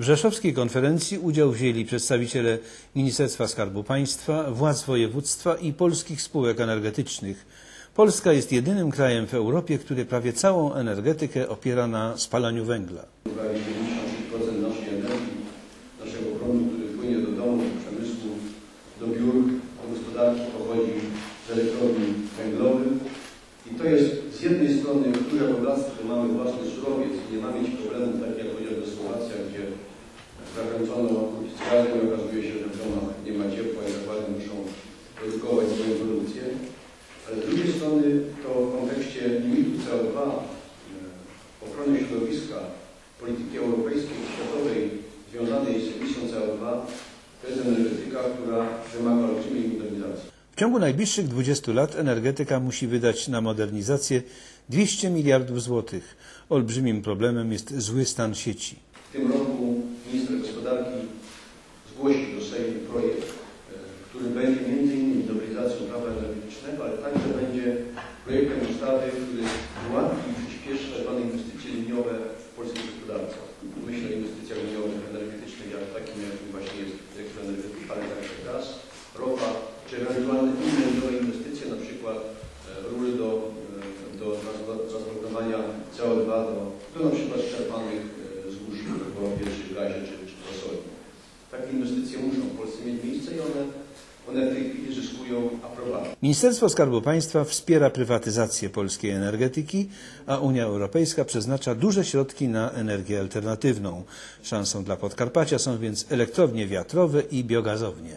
W Rzeszowskiej konferencji udział wzięli przedstawiciele Ministerstwa Skarbu Państwa, władz województwa i polskich spółek energetycznych. Polska jest jedynym krajem w Europie, który prawie całą energetykę opiera na spalaniu węgla. prawie 90% naszej energii, naszego prądu, który płynie do domu, do przemysłu, do biur, do gospodarki pochodzi z elektrowni węglowych. I to jest z jednej strony duże bogactwo, że mamy własny surowiec i nie mamy mieć problemów takich jak Słowacja, gdzie i okazuje się, że w domach nie ma ciepła i zakłady muszą redukować swoją produkcję. Ale z drugiej strony to w kontekście limitu CO2, e, ochrony środowiska, polityki europejskiej światowej związanej z emisją CO2 to jest energetyka, która wymaga olbrzymiej modernizacji. W ciągu najbliższych 20 lat energetyka musi wydać na modernizację 200 miliardów złotych. Olbrzymim problemem jest zły stan sieci. W tym roku minister gospodarki zgłosi do Sejmu projekt, e, który będzie m.in. nowelizacją prawa energetycznego, ale także będzie projektem ustawy, który ułatwi i przyspieszy tzw. inwestycje liniowe w polskiej gospodarce. Myślę o inwestycjach liniowych energetycznych, jak takim jakim właśnie jest elektroenergetyka, ale także gaz, ropa, czy ewentualne inne liniowe inwestycje, na przykład e, rury do, e, do transpor- transportowania CO2 do, do na przykład inwestycje muszą w Polsce mieć miejsce i one, one w tej chwili zyskują aprobatę. Ministerstwo Skarbu Państwa wspiera prywatyzację polskiej energetyki, a Unia Europejska przeznacza duże środki na energię alternatywną. Szansą dla Podkarpacia są więc elektrownie wiatrowe i biogazownie.